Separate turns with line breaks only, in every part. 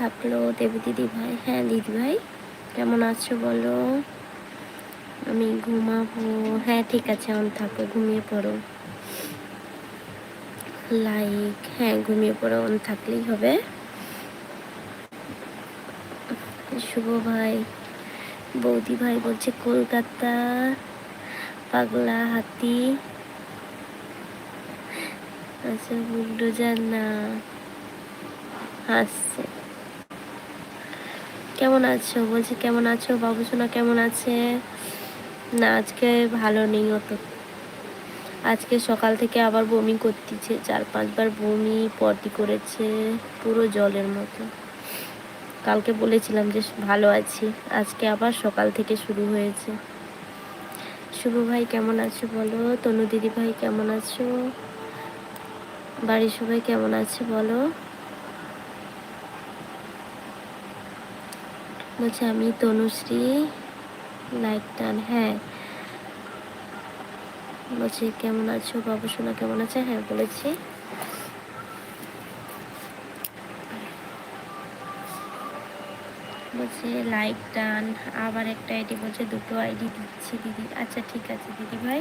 থাকল দেবী দিদি ভাই। হ্যাঁ দিদি ভাই, কেমন আছো বলো? আমি ঘুমাবো। হ্যাঁ ঠিক আছে অন থাকো, ঘুমিয়ে পড়ো। লাইক হ্যাঁ ঘুমিয়ে পড়ো অন থাকলেই হবে। শুভ ভাই, বৌদি ভাই বলছে কলকাতা, পাগলা হাতি। আচ্ছা বুলডোজার না। হাসছে। কেমন আছো? বলছি কেমন আছো? বাবু সোনা কেমন আছে? না, আজকে ভালো নেই অত। আজকে সকাল থেকে আবার বমি করতেছে, চার পাঁচবার বমি পটি করেছে, পুরো জলের মতো। কালকে বলেছিলাম যে ভালো আছি, আজকে আবার সকাল থেকে শুরু হয়েছে। শুভ ভাই কেমন আছো বলো? তনু দিদি ভাই কেমন আছো? বাড়ির সবাই কেমন আছে বলো? বলছে, আমি তনুশ্রী লাইক টান। হ্যাঁ। বলছে, কেমন আছো? বাবু সোনা কেমন আছে? হ্যাঁ বলেছি। বলছে লাইক টান। আবার একটা আইডি বলছে, দুটো আইডি দিচ্ছি দিদি। আচ্ছা ঠিক আছে দিদি ভাই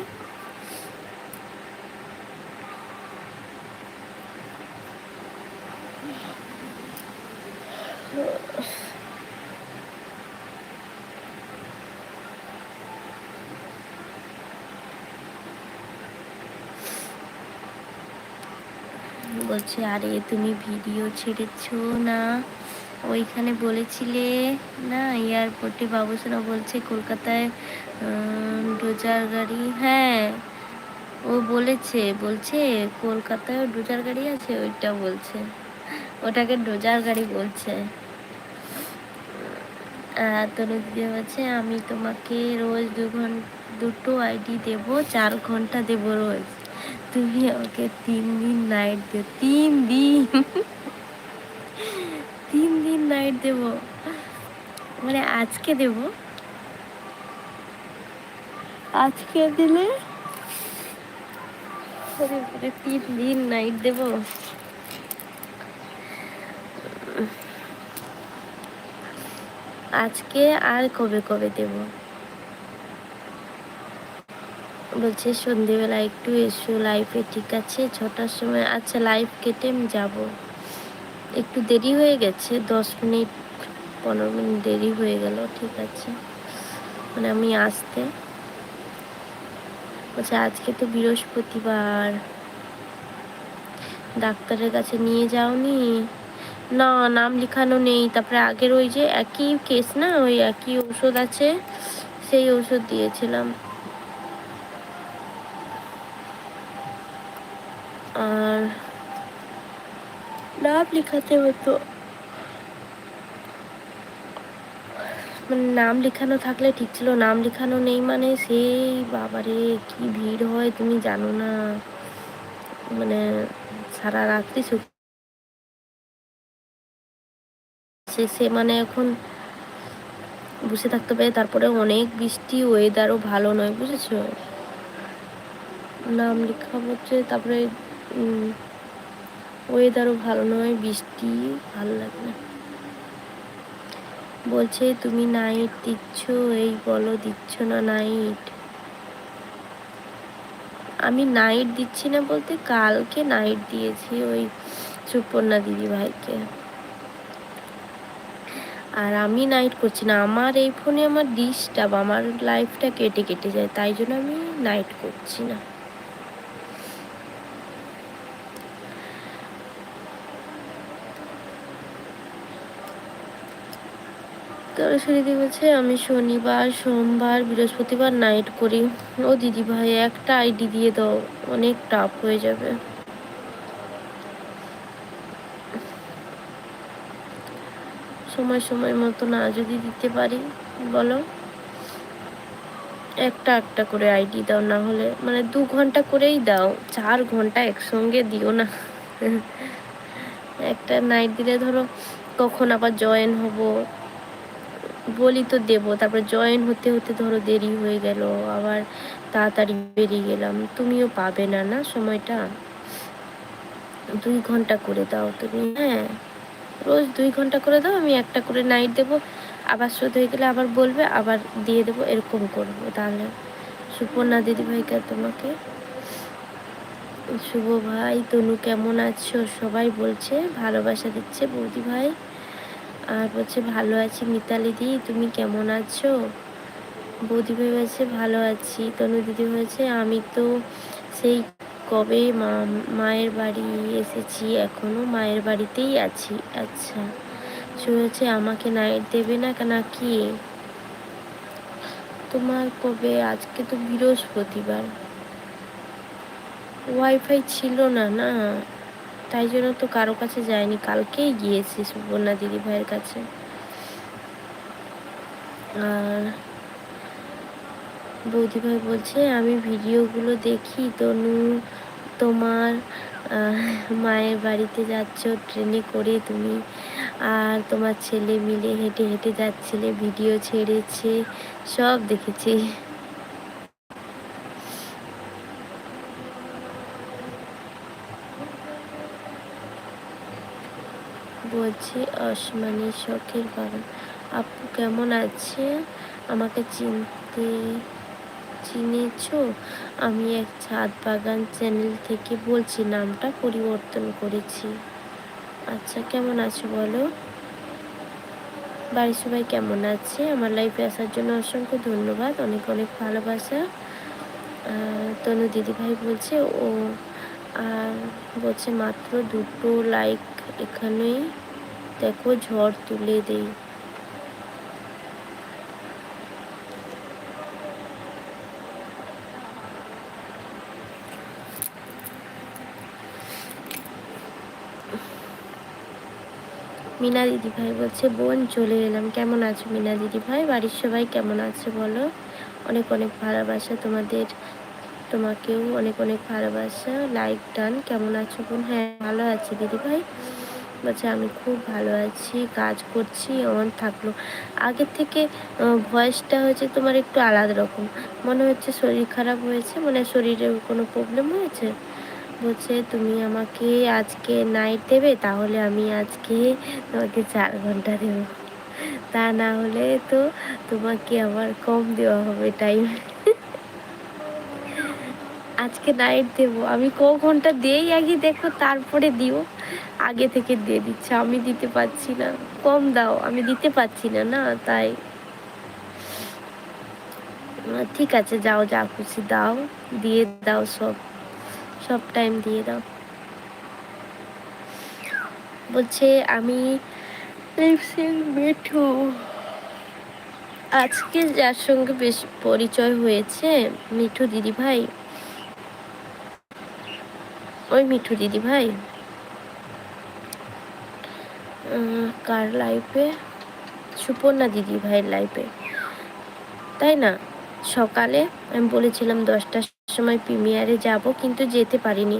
বলছে, আরে, তুমি ভিডিও ছেড়েছো না? ওইখানে বলেছিলে, না, এয়ারপোর্টে বাবুসোনা বলছে কলকাতায় ডোজার গাড়ি। হ্যাঁ ও বলেছে, বলছে কলকাতায় ডোজার গাড়ি আছে, ওইটা বলছে। ওটাকে ডোজার গাড়ি বলছে। তনু দিদি বলছে, আমি তোমাকে রোজ দু ঘণ্টা দুটো আইডি দেবো, চার ঘণ্টা দেবো রোজ। তুমি আমাকে তিন দিন নাইট দে, তিন দিন। তিন দিন নাইট দেব। মানে আজকে দেব। আজকে দিলে তিন দিন নাইট দেব। আজকে আর কবে কবে দেবো? বলছে, সন্ধেবেলা একটু এসো লাইফে ঠিক আছে, ছটার সময় আচ্ছা লাইফ কেটে আমি যাব। একটু দেরি হয়ে গেছে, দশ মিনিট, পনেরো মিনিট দেরি হয়ে গেল, ঠিক আছে। মানে আমি আসতে। বলছে, আজকে তো বৃহস্পতিবার। ডাক্তারের কাছে নিয়ে যাওনি? না, নাম লেখানো নেই। তারপরে আগের ওই যে একই কেস না, ওই একই ঔষধ আছে, সেই ঔষধ দিয়েছিলাম। আর নাম লেখাতে হতো মানে নাম লেখানো থাকলে ঠিক ছিল, নাম লেখানো নেই মানে সেই বাবারে কি ভিড় হয় তুমি জানো না। মানে সারা রাত্রি সে মানে এখন বসে থাকতে পারে তারপরে অনেক বৃষ্টি ওয়েদারও ভালো নয়, বুঝেছ? নাম লেখা হচ্ছে তারপরে ওয়েদারও ভালো নয়, বৃষ্টি ভালো লাগে না। বলছে, তুমি নাইট দিচ্ছ, এই বলো দিচ্ছ না নাইট আমি নাইট দিচ্ছি না বলতে, কালকে নাইট দিয়েছি ওই সুপর্ণা দিদি ভাইকে। আর আমি নাইট করছি না, আমার এই ফোনে আমার ডিস্টার্ব আমার লাইফটা কেটে কেটে যায়, তাই জন্য আমি নাইট করছি না। সরস্বতী বলছে, আমি শনিবার, সোমবার, বৃহস্পতিবার নাইট করি। ও দিদি ভাই একটা আইডি দিয়ে দাও, অনেক টাফ হয়ে যাবে। সময় সময় মতো না যদি দিতে পারি, বলো। একটা একটা করে আইডি দাও, না হলে মানে দু ঘণ্টা করেই দাও, চার ঘণ্টা একসঙ্গে দিও না। একটা নাইট দিলে ধরো, কখন আবার জয়েন হব বলি তো দেবো, তারপর জয়েন হতে হতে ধরো দেরি হয়ে গেল, আবার তাড়াতাড়ি বেরিয়ে গেলাম, তুমিও পাবে না না সময়টা? দুই ঘণ্টা করে দাও তুমি হ্যাঁ? রোজ দুই ঘণ্টা করে দাও, আমি একটা করে নাইট দেবো, আবার শোধ হয়ে গেলে আবার বলবে, আবার দিয়ে দেবো, এরকম করব, তাহলে। সুপর্ণা দিদিভাইকে তোমাকে? শুভ ভাই, তনু কেমন আছো? সবাই বলছে, ভালোবাসা দিচ্ছে বৌদি ভাই। আর বলছে, ভালো আছি মিতালি দি তুমি কেমন আছো? বৌদি ভাই বলছে ভালো আছি। তনু দিদি বলছে আমি তো সেই কবে মা, মায়ের বাড়ি এসেছি, এখনও মায়ের বাড়িতেই আছি। আচ্ছা। শুনেছে আমাকে নাইট দেবে না কেন কি? তোমার কবে? আজকে তো বৃহস্পতিবার। ওয়াইফাই ছিল না না? তাই জন্য তো কারও কাছে যায়নি। কালকেই গিয়েছি সুবর্ণা দিদি ভাইয়ের কাছে। আর বৌদিভাই বলছে, আমি ভিডিওগুলো দেখি, তনু তোমার মায়ের বাড়িতে যাচ্ছ, ট্রেনে করে তুমি আর তোমার ছেলে মিলে হেঁটে হেঁটে যাচ্ছিলে, ভিডিও ছেড়েছে, সব দেখেছি। বলছি, আসমানি শখের বাগান। আপু কেমন আছে? আমাকে চিনতে, চিনেছ? আমি এক ছাদ বাগান চ্যানেল থেকে বলছি, নামটা পরিবর্তন করেছি। আচ্ছা কেমন আছো বলো? বাড়ির সবাই কেমন আছে? আমার লাইফে আসার জন্য অসংখ্য ধন্যবাদ, অনেক অনেক ভালোবাসা। তনু দিদিভাই বলছে, ও, আর বলছে মাত্র দুটো লাইক এখানে দেখো ঝড় তুলে দেই। মিনা দিদি ভাই বলছে, বোন, চলে এলাম। কেমন আছো মিনা দিদি ভাই বাড়ির সবাই কেমন আছে বলো? অনেক অনেক ভালোবাসা তোমাদের। তোমাকেও অনেক অনেক ভালোবাসা। লাইক ডান কেমন আছো বোন? হ্যাঁ ভালো আছি দিদি ভাই। বলছে, আমি খুব ভালো আছি, কাজ করছি, অন থাকল। আগের থেকে ভয়েসটা হয়েছে তোমার একটু আলাদা রকম। মনে হচ্ছে শরীর খারাপ হয়েছে মানে শরীরে কোনো প্রবলেম হয়েছে। বলছে, তুমি আমাকে আজকে নাইট দেবে, তাহলে আমি আজকে তোমাকে চার ঘণ্টা দেবো। তা না হলে তো তোমাকে আবার কম দেওয়া হবে টাইম আজকে নাইট দেবো। আমি ক ঘণ্টা দিয়েই আগে দেখো, তারপরে দিও। আগে থেকে দিয়ে দিচ্ছে, আমি দিতে পারছি না। কম দাও, আমি দিতে পারছি না না? তাই। ঠিক আছে, যাও, যা খুশি দাও। দিয়ে দাও সব। সব টাইম দিয়ে দাও। বলছে, আমি মিঠু। আজকে যার সঙ্গে বেশ পরিচয় হয়েছে, মিঠু দিদি ভাই ওই মিঠু দিদি ভাই? কার লাইফে সুপর্ণা দিদি ভাইয়ের লাইফে তাই না? সকালে আমি বলেছিলাম দশটার সময় প্রিমিয়ারে যাব, কিন্তু যেতে পারিনি।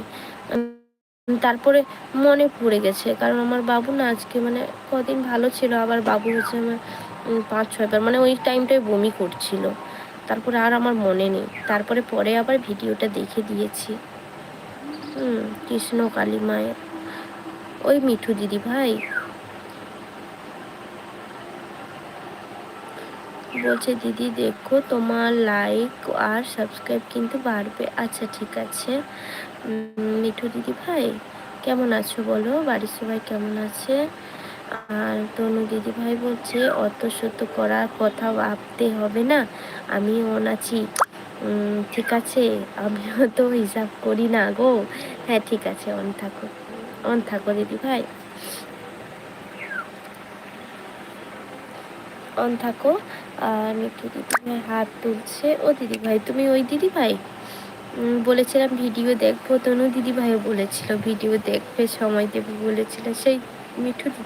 তারপরে মনে পড়ে গেছে, কারণ আমার বাবু না আজকে মানে কদিন ভালো ছিল, আবার বাবু হচ্ছে আমার পাঁচ ছয়বার মানে ওই টাইমটায় বমি করছিল। তারপরে আর আমার মনে নেই। তারপরে পরে আবার ভিডিওটা দেখে দিয়েছি। হুম, কৃষ্ণ কালী মায়ের। ওই মিঠু দিদি ভাই। বলছে, দিদি, দেখো তোমার লাইক আর সাবস্ক্রাইব কিন্তু বাড়বে। আচ্ছা ঠিক আছে। মিঠু দিদি ভাই, কেমন আছো বলো? বাড়ির সবাই কেমন আছে? আর তনু দিদি ভাই বলছে, অত সত্য করার কথা ভাবতে হবে না। আমি অন আছি। ঠিক আছে, আমিও তো হিসাব করি না গো। হ্যাঁ ঠিক আছে, অন থাকো অন থাকো দিদি ভাই। অন থাকো, আর মিঠু দিদিভাই হাত তুলছে। ও দিদিভাই তুমি ওই দিদিভাই বলেছিলাম ভিডিও দেখব, তনু দিদিভাইও বলেছিল ভিডিও দেখবে, সময় দেবে বলেছিল। সেই মিঠু দিদি